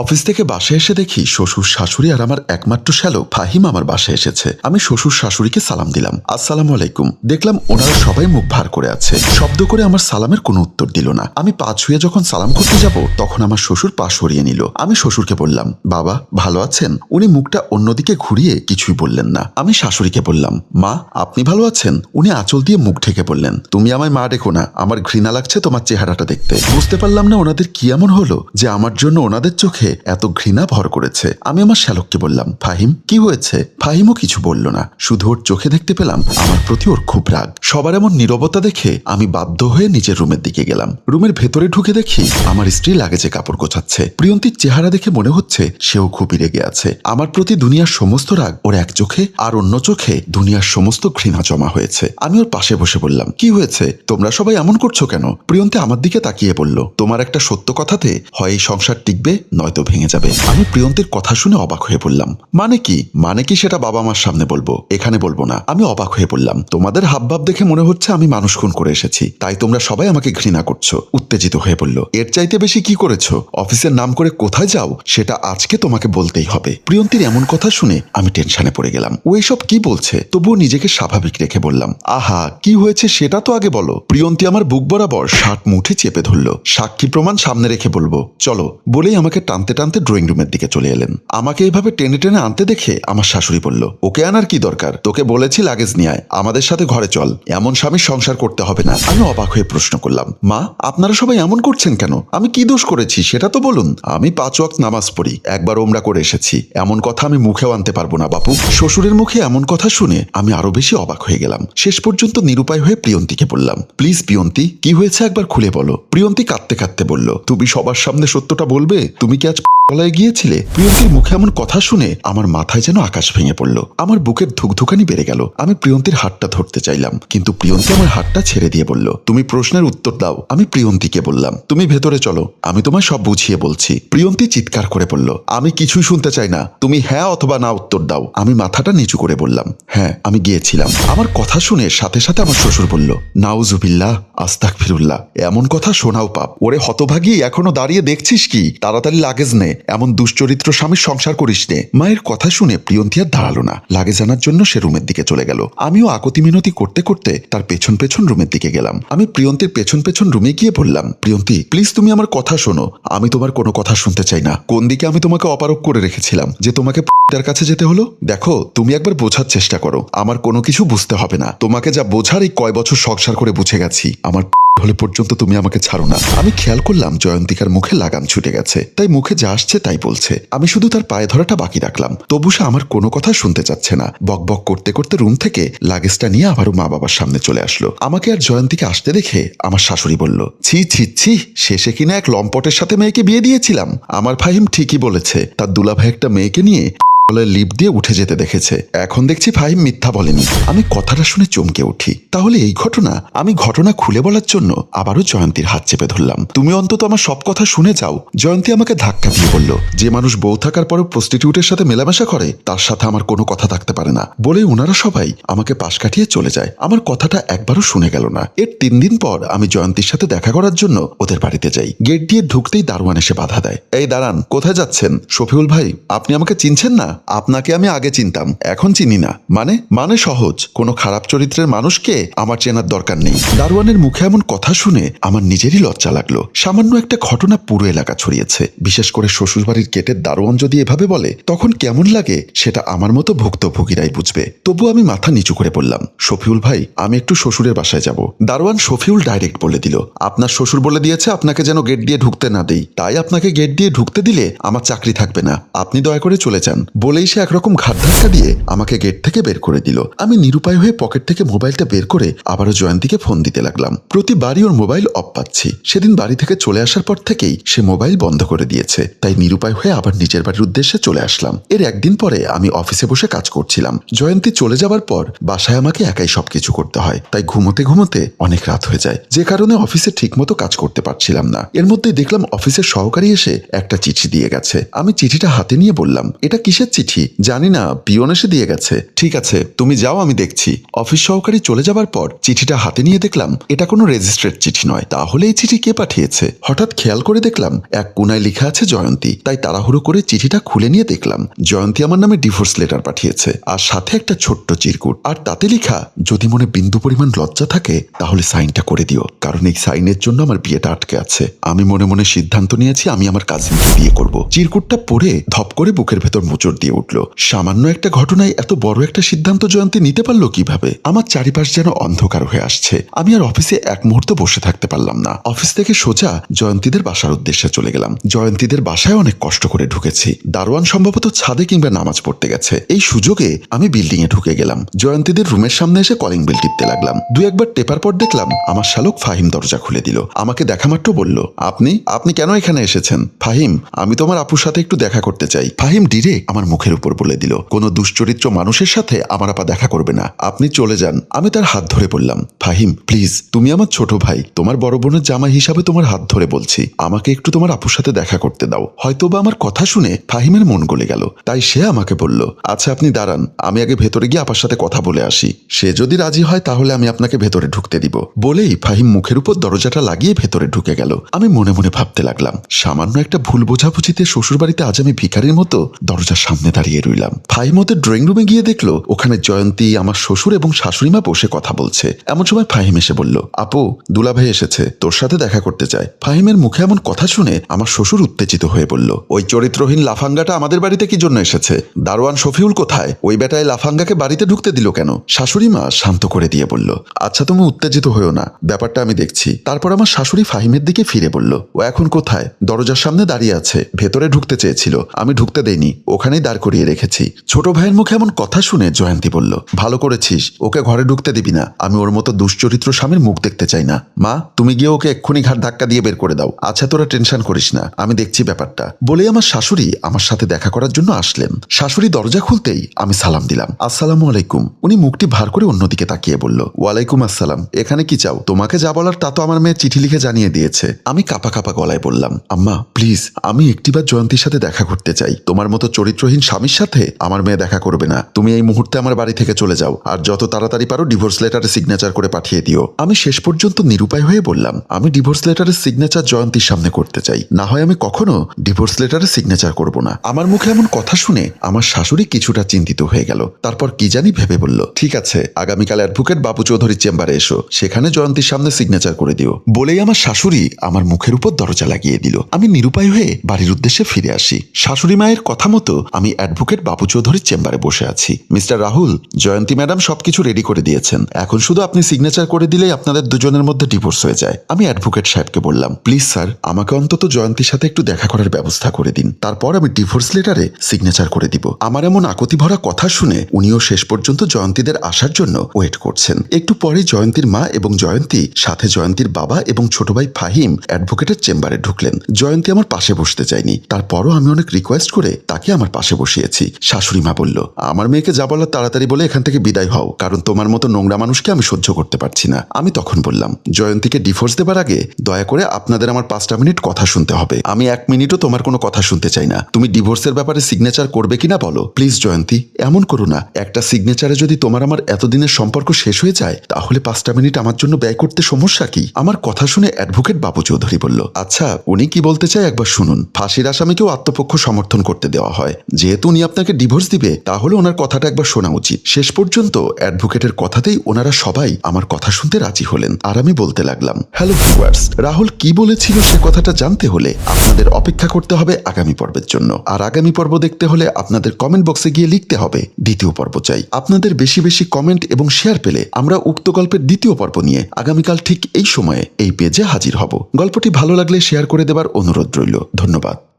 Office থেকে বাসায় এসে দেখি শ্বশুর শাশুড়ি আর আমার একমাত্র শ্যালক ফাহিম আমার বাসায় এসেছে। আমি শ্বশুর শাশুড়িকে সালাম দিলাম। আসসালামু আলাইকুম। দেখলাম ওনারা সবাই মুখ ভার করে আছে। শব্দ করে আমার সালামের কোনো উত্তর দিল না। আমি পা ছুঁয়ে যখন সালাম করতে যাব, তখন আমার শ্বশুর পা সরিয়ে নিল। আমি শ্বশুরকে বললাম, বাবা, ভালো আছেন? উনি মুখটা অন্যদিকে ঘুরিয়ে কিছুই বললেন না। আমি শাশুড়িকে বললাম, মা, আপনি ভালো আছেন? উনি আঁচল দিয়ে মুখ ঢেকে বললেন, তুমি আমায় মা ডেকো না। আমার ঘৃণা লাগছে তোমার চেহারাটা দেখতে। বুঝতে পারলাম না ওনাদের কি এমন হলো, যে আমার জন্য ওনাদের চোখে এত ঘৃণা ভর করেছে। আমি আমার শ্যালককে বললাম, ফাহিম, কি হয়েছে? ফাহিমও কিছু বলল না। শুধু ওর চোখে দেখতে পেলাম আমার প্রতি ওর খুব রাগ। সবার এমন নীরবতা দেখে আমি বাধ্য হয়ে নিজের রুমের দিকে গেলাম। রুমের ভেতরে ঢুকে দেখি আমার স্ত্রী লাগেজে কাপড় গোছাচ্ছে। প্রিয়ন্তীর চেহারা দেখে মনে হচ্ছে সেও খুবই রেগে আছে। আমার প্রতি দুনিয়ার সমস্ত রাগ ওর এক চোখে আর অন্য চোখে দুনিয়ার সমস্ত ঘৃণা জমা হয়েছে। আমি ওর পাশে বসে বললাম, কি হয়েছে? তোমরা সবাই এমন করছ কেন? প্রিয়ন্তী আমার দিকে তাকিয়ে বলল, তোমার একটা সত্য কথাতে হয়, এই সংসার টিকবে নয়তো ভেঙে যাবে। আমি প্রিয়ন্তীর কথা শুনে অবাক হয়ে বললাম মানে কি? মানে কি সেটা বাবা মার সামনে বলব? এখানে বলব না। আমি অবাক হয়ে বললাম তোমাদের হাবভাব দেখে মনে হচ্ছে আমি মানুষ খুন করে এসেছি। তাই তোমরা সবাই আমাকে ঘৃণা করছ। উত্তেজিত হয়ে বলল এর চাইতে বেশি কি করেছ? অফিসের নাম করে কোথায় যাও? সেটা আজকে তোমাকে বলতেই হবে। প্রিয়ন্তীর এমন কথা শুনে আমি টেনশনে পড়ে গেলাম। ও এসব কি বলছে? তবুও নিজেকে স্বাভাবিক রেখে বললাম, আহা, কি হয়েছে সেটা তো আগে বলো। প্রিয়ন্তী আমার বুক বরাবর শার্ট মুঠে চেপে ধরলো। সাক্ষী প্রমাণ সামনে রেখে বলব, চলো। বলেই আমাকে টানতে টানতে ড্রয়িং রুমের দিকে চলে এলেন। আমাকে এইভাবে টেনে টেনে আনতে দেখে আমার শাশুড়ি বলল, ওকে আনার কি দরকার? তোকে বলেছি লাগেজ নিয়ে আমাদের সাথে ঘরে চল। এমন স্বামীর সংসার করতে হবে না। আমি অবাক হয়ে প্রশ্ন করলাম, মা, আপনারা সবাই এমন করছেন কেন? আমি কি দোষ করেছি, সেটা তো বলুন। আমি পাঁচ ওয়াক্ত নামাজ পড়ি, একবার ওমরা করে এসেছি। এমন কথা আমি মুখেও আনতে পারব না, বাপু। শ্বশুরের মুখে এমন কথা শুনে আমি আরও বেশি অবাক হয়ে গেলাম। শেষ পর্যন্ত নিরুপায় হয়ে প্রিয়ন্তীকে বললাম, প্লিজ প্রিয়ন্তী, কি হয়েছে একবার খুলে বলো। প্রিয়ন্তী কাঁদতে কাঁদতে বলল, তুমি সবার সামনে সত্যটা বলবে? তুমি কি আজ তলায় গিয়েছিলে? প্রিয়ন্তীর মুখে এমন কথা শুনে আমার মাথায় যেন আকাশ ভেঙে পড়ল। আমার বুকের ধুকধুকানি বেড়ে গেল। আমি প্রিয়ন্তীর হাতটা ধরতে চাইলাম, কিন্তু প্রিয়ন্তী আমার হাতটা ছেড়ে দিয়ে বলল, তুমি প্রশ্নের উত্তর দাও। আমি প্রিয়ন্তীকে বললাম, তুমি ভেতরে চলো। আমি তোমায় সব বুঝিয়ে বলছি। প্রিয়ন্তী চিৎকার করে বলল, আমি কিছুই শুনতে চাই না। তুমি হ্যাঁ অথবা না উত্তর দাও। আমি মাথাটা নিচু করে বললাম হ্যাঁ আমি গিয়েছিলাম। আমার কথা শুনে সাথে সাথে আমার শ্বশুর বলল, নাউজুবিল্লাহ আস্তাক ফিরুল্লাহ এমন কথা শোনাও পাপ। ওরে হতভাগী, এখনও দাঁড়িয়ে দেখছিস কি? তাড়াতাড়ি লাগেজ নে, এমন দুশ্চরিত্র স্বামীর সংসার করিস নে। মায়ের কথা শুনে প্রিয়ন্তী আর দাঁড়াল না। লাগেজ আনার জন্য সে রুমের দিকে চলে গেল। আমিও আকতি মিনতি করতে করতে তার পেছন পেছন রুমের দিকে গেলাম। আমি প্রিয়ন্তীর পেছন পেছন রুমে গিয়ে বললাম, প্রিয়ন্তী প্লিজ তুমি আমার কথা শোনো। আমি তোমার কোনো কথা শুনতে চাই না। কোন দিকে আমি তোমাকে অপারক করে রেখেছিলাম? যে তোমাকে তার কাছে যেতে হলো? দেখো, তুমি একবার বোঝার চেষ্টা করো। আমার কোনো কিছু বুঝতে হবে না। তোমাকে যা বোঝার এই কয় বছর সংসার করে বুঝে গেছি। আমার হলে পর্যন্ত তুমি আমাকে ছাড়ো না। আমি খেয়াল করলাম জয়ন্তিকার মুখে লাগাম ছুটে গেছে। তাই মুখে যা আসছে তাই বলছে। আমি শুধু তার পায়ে ধরাটা বাকি রাখলাম। তবু সে আমার কোনো কথা শুনতে চাচ্ছে না। বক বক করতে করতে রুম থেকে লাগেজটা নিয়ে আবারও মা বাবার সামনে চলে আসলো। আমাকে আর জয়ন্তীকে আসতে দেখে আমার শাশুড়ি বলল, ছি ছি ছি, শেষে কিনা এক লম্পটের সাথে মেয়েকে বিয়ে দিয়েছিলাম। আমার ফাহিম ঠিকই বলেছে। তার দুলাভাই একটা মেয়েকে নিয়ে বলে লিপ দিয়ে উঠে যেতে দেখেছে। এখন দেখছি ফাহিম মিথ্যা বলেনি। আমি কথাটা শুনে চমকে উঠি। তাহলে এই ঘটনা? আমি ঘটনা খুলে বলার জন্য আবারও জয়ন্তীর হাত চেপে ধরলাম। তুমি অন্তত আমার সব কথা শুনে যাও। জয়ন্তী আমাকে ধাক্কা দিয়ে বলল, যে মানুষ বউ থাকার পরও প্রস্টিটিউটের সাথে মেলামেশা করে, তার সাথে আমার কোনো কথা থাকতে পারে না। বলে ওনারা সবাই আমাকে পাশ কাটিয়ে চলে যায়। আমার কথাটা একবারও শুনে গেল না। এর তিন দিন পর আমি জয়ন্তীর সাথে দেখা করার জন্য ওদের বাড়িতে যাই। গেট দিয়ে ঢুকতেই দারোয়ান এসে বাধা দেয়। এই দাঁড়ান, কোথায় যাচ্ছেন? শফিউল ভাই, আপনি আমাকে চিনছেন না? আপনাকে আমি আগে চিনতাম, এখন চিনি না। মানে মানে সহজ। কোনো খারাপ চরিত্রের মানুষকে আমার চেনার দরকার নেই। দারোয়ানের মুখে এমন কথা শুনে আমার নিজেরই লজ্জা লাগল। সামান্য একটা ঘটনা পুরো এলাকা ছড়িয়েছে। বিশেষ করে শ্বশুরবাড়ির গেটের দারোয়ান যদি এভাবে বলে, তখন কেমন লাগে সেটা আমার মতো ভুক্তভোগীরাই বুঝবে। তবু আমি মাথা নিচু করে বললাম, শফিউল ভাই, আমি একটু শ্বশুরের বাসায় যাব। দারোয়ান শফিউল ডাইরেক্ট বলে দিল, আপনার শ্বশুর বলে দিয়েছে আপনাকে যেন গেট দিয়ে ঢুকতে না দেই। তাই আপনাকে গেট দিয়ে ঢুকতে দিলে আমার চাকরি থাকবে না। আপনি দয়া করে চলে যান। বলেই সে একরকম ঘাট ধাক্কা দিয়ে আমাকে গেট থেকে বের করে দিল। আমি নিরুপায় হয়ে পকেট থেকে মোবাইলটা বের করে আবারও জয়ন্তীকে ফোন দিতে লাগলাম। প্রতিবারই ওর মোবাইল অফ পাচ্ছি। সেদিন বাড়ি থেকে চলে আসার পর থেকেই সে মোবাইল বন্ধ করে দিয়েছে। তাই নিরুপায় হয়ে আবার নিজের বাড়ির উদ্দেশ্যে চলে আসলাম। এর একদিন পরে আমি অফিসে বসে কাজ করছিলাম। জয়ন্তী চলে যাওয়ার পর বাসায় আমাকে একাই সবকিছু করতে হয়। তাই ঘুমোতে ঘুমোতে অনেক রাত হয়ে যায়। যে কারণে অফিসে ঠিকমতো কাজ করতে পারছিলাম না। এর মধ্যে দেখলাম অফিসের সহকারী এসে একটা চিঠি দিয়ে গেছে। আমি চিঠিটা হাতে নিয়ে বললাম, এটা কিসের চিঠি। জানি না পিয়ন এসে দিয়ে গেছে। ঠিক আছে, তুমি যাও, আমি দেখছি। অফিস সহকারী চলে যাবার পর চিঠিটা হাতে নিয়ে দেখলাম, এটা কোনো রেজিস্ট্রেড চিঠি নয়। তাহলে এই চিঠি কে পাঠিয়েছে? হঠাৎ খেয়াল করে দেখলাম, এক কোনায় লেখা আছে জয়ন্তী। তাই তাড়াহুড়ো করে চিঠিটা খুলে নিয়ে দেখলাম, জয়ন্তী আমার নামে ডিভোর্স লেটার পাঠিয়েছে, আর সাথে একটা ছোট্ট চিরকুট। আর তাতে লেখা, যদি মনে বিন্দু পরিমাণ লজ্জা থাকে, তাহলে সাইনটা করে দিও। কারণ এই সাইনের জন্য আমার বিয়েটা আটকে আছে। আমি মনে মনে সিদ্ধান্ত নিয়েছি, আমি আমার কাজিনকে বিয়ে করব। চিরকুটটা পড়ে ধপ করে বুকের ভেতর মোচড় দিয়ে উঠল। সামান্য একটা ঘটনায় এত বড় একটা সিদ্ধান্ত জয়ন্তী নিতে পারল কীভাবে? আমার চারিপাশ যেন অন্ধকার হয়ে আসছে। আমি আর অফিসে এক মুহূর্ত বসে থাকতে পারলাম না। অফিস থেকে সোজা জয়ন্তীদের বাসার উদ্দেশ্যে চলে গেলাম। জয়ন্তীদের বাসায় অনেক কষ্ট করে ঢুকেছি। দারোয়ান সম্ভবত ছাদে কিংবা নামাজ পড়তে গেছে। এই সুযোগে আমি বিল্ডিং এ ঢুকে গেলাম। জয়ন্তীদের রুমের সামনে এসে কলিং বেল টিপতে লাগলাম। দু একবার টেপার পর দেখলাম আমার শালক ফাহিম দরজা খুলে দিল। আমাকে দেখা মাত্র বলল, আপনি? আপনি কেন এখানে এসেছেন? ফাহিম, আমি তোমার আপুর সাথে একটু দেখা করতে চাই। ফাহিম ডিরেক্ট আমার মুখের উপর বলে দিল, কোনো দুশ্চরিত্র মানুষের সাথে আমার আপা দেখা করবে না। আপনি চলে যান। আমি তার হাত ধরে বললাম, ফাহিম প্লিজ তুমি আমার ছোট ভাই। তোমার বড় বোনের জামাই হিসাবে তোমার হাত ধরে বলছি। আমাকে একটু তোমার আপুর সাথে দেখা করতে দাও। হয়তো বা আমার কথা শুনে ফাহিমের মন গলে গেল। তাই সে আমাকে বলল আচ্ছা আপনি দাঁড়ান। আমি আগে ভেতরে গিয়ে আপার সাথে কথা বলে আসি। সে যদি রাজি হয়, তাহলে আমি আপনাকে ভেতরে ঢুকতে দিব। বলেই ফাহিম মুখের উপর দরজাটা লাগিয়ে ভেতরে ঢুকে গেল। আমি মনে মনে ভাবতে লাগলাম, সামান্য একটা ভুল বোঝাবুঝিতে শ্বশুর বাড়িতে আজ আমি ভিখারির মতো দরজার সামনে দাঁড়িয়ে রইলাম। ফাহিম ওদের ড্রয়িং রুমে গিয়ে দেখল, ওখানে জয়ন্তী, আমার শ্বশুর এবং শাশুড়িমা বসে কথা বলছে। এমন সময় ফাহিম এসে বলল, আপু, দুলাভাই এসেছে, তোর সাথে দেখা করতে চায় ফাহিমের মুখে এমন কথা শুনে আমার শ্বশুর উত্তেজিত হয়ে বলল, ওই চরিত্রহীন লাফাঙ্গাটা আমাদের বাড়িতে কি জন্য এসেছে? দারোয়ান শফিউল কোথায়? ওই বেটায় লাফাঙ্গাকে বাড়িতে ঢুকতে দিল কেন? শাশুড়ি মা শান্ত করে দিয়ে বলল আচ্ছা তুমি উত্তেজিত হয়েও না, ব্যাপারটা আমি দেখছি। তারপর আমার শাশুড়ি ফাহিমের দিকে ফিরে বলল, ও এখন কোথায়? দরজার সামনে দাঁড়িয়ে আছে, ভেতরে ঢুকতে চেয়েছিল, আমি ঢুকতে দেইনি, ওখানেই দাঁড় করিয়ে রেখেছি। ছোট ভাইয়ের মুখে এমন কথা শুনে জয়ন্তী বলল, ভালো করেছিস, ওকে ঘরে ঢুকতে দিবি না। আমি ওর মতো দুশ্চরিত্র স্বামীর মুখ দেখতে চাই না। মা, তুমি গিয়ে ওকে এক্ষুনি ঘাট ধাক্কা দিয়ে বের করে দাও। আচ্ছা তোরা টেনশন করিস না, আমি দেখছি ব্যাপারটা। বলে আমার শাশুড়ি আমার সাথে দেখা করার জন্য আসলেন। শাশুড়ি দরজা খুলতেই আমি সালাম দিলাম। আসসালামু আলাইকুম। উনি মুখটি ভার করে অন্যদিকে তাকিয়ে বলল, ওয়ালাইকুম আসসালাম। এখানে কি চাও? তোমাকে যা বলার তা তো আমার মেয়ে চিঠি লিখে জানিয়ে দিয়েছে। আমি কাপা কাপা গলায় বললাম, আম্মা, প্লিজ, আমি একটিবার জয়ন্তীর সাথে দেখা করতে চাই। তোমার মতো চরিত্রহীন স্বামীর সাথে আমার মেয়ে দেখা করবে না। তুমি এই মুহূর্তে আমার বাড়ি থেকে চলে যাও, আর যত তাড়াতাড়ি পারো ডিভোর্স লেটারে সিগনেচার করে পাঠিয়ে দিও। আমি শেষ পর্যন্ত নিরুপায় হয়ে বললাম, আমি ডিভোর্স লেটারের সিগনেচার জয়ন্তীর সামনে করতে চাই। না হয় আমি কখনো ডিভোর্স লেটারে সিগনেচার করব না। আমার মুখে এমন কথা শুনে আমার শাশুড়ি কিছুটা চিন্তিত হয়ে গেল। তারপর কি জানি ভেবে বলল, ঠিক আছে, আগামীকাল অ্যাডভোকেট বাবু চৌধুরীর চেম্বারে এসো, সেখানে জয়ন্তীর সামনে সিগনেচার করে দিও। বলেই আমার শাশুড়ি আমার মুখের উপর দরজা লাগিয়ে দিল। আমি নিরুপায় হয়ে বাড়ির উদ্দেশ্যে ফিরে আসি। শাশুড়ি মায়ের কথা মতো আমি অ্যাডভোকেট বাবু চৌধুরীর চেম্বারে বসে আছি। মিস্টার রাহুল, জয়ন্তী ম্যাডাম সবকিছু রেডি করে দিয়েছেন। এখন শুধু আপনি সিগনেচার করে দিলেই আপনাদের দুজনের মধ্যে ডিভোর্স হয়ে যায়। আমি অ্যাডভোকেট সাহেবকে বললাম প্লিজ স্যার আমাকে অন্তত জয়ন্তীর সাথে একটু দেখা করার ব্যবস্থা করে দিন। তারপর আমি ডিভোর্স লেটারে সিগনেচার করে দিব। আমার এমন আকতি ভরা কথা শুনে উনিও শেষ পর্যন্ত জয়ন্তীদের আসার জন্য ওয়েট করছেন। একটু পরে জয়ন্তীর মা এবং জয়ন্তী, সাথে জয়ন্তীর বাবা এবং ছোট ভাই ফাহিম অ্যাডভোকেটের চেম্বারে ঢুকলেন। জয়ন্তী আমার পাশে বসতে চাইনি তারপরও আমি অনেক রিকোয়েস্ট করে তাকে আমার পাশে বসিয়েছি। শাশুড়ি মা বলল, আমার মেয়েকে যা বলার তাড়াতাড়ি বলে এখান থেকে বিদায় হও, কারণ তোমার মতো নোংরা মানুষকে আমি সহ্য করতে পারছি না। আমি তখন বললাম, জয়ন্তীকে ডিভোর্স দেবার আগে দয়া করে আপনাদের আমার পাঁচটা মিনিট কথা শুনতে হবে। আমি এক মিনিটও তোমার কোনো কথা শুনতে চাই না। তুমি ডিভোর্সের ব্যাপারে সিগনেচার করবে কিনা বলো? প্লিজ জয়ন্তী, এমন করো না। একটা সিগনেচারে যদি তোমার আমার এতদিনের সম্পর্ক শেষ হয়ে যায়, তাহলে পাঁচটা মিনিট আমার জন্য ব্যয় করতে সমস্যা কি? আমার কথা শুনে অ্যাডভোকেট বাবু চৌধুরী বলল আচ্ছা উনি কি বলতে চায় একবার শুনুন। ফাঁসির আসামিকেও আত্মপক্ষ সমর্থন করতে দেওয়া হয়। যেহেতু উনি আপনাকে ডিভোর্স দিবে, তাহলে ওনার কথাটা একবার শোনা উচিত। শেষ পর্যন্ত অ্যাডভোকেটের কথাতেই ওনারা সবাই আমার কথা শুনতে রাজি হলেন। আর আমি বলতে লাগলাম হ্যালো ভিউয়ার্স রাহুল কি বলেছিল সে কথাটা জানতে হলে আপনাদের অপেক্ষা করতে হবে আগামী পর্বের জন্য। আর আগামী পর্ব দেখতে হলে আপনাদের কমেন্ট বক্সে গিয়ে লিখতে হবে, দ্বিতীয় পর্ব চাই। আপনাদের বেশি বেশি কমেন্ট এবং শেয়ার পেলে আমরা উক্ত গল্পের দ্বিতীয় পর্ব নিয়ে আগামীকাল ঠিক এই সময়ে এই পেজে হাজির হব। গল্পটি ভালো লাগলে শেয়ার করে দেবার অনুরোধ রইল। ধন্যবাদ।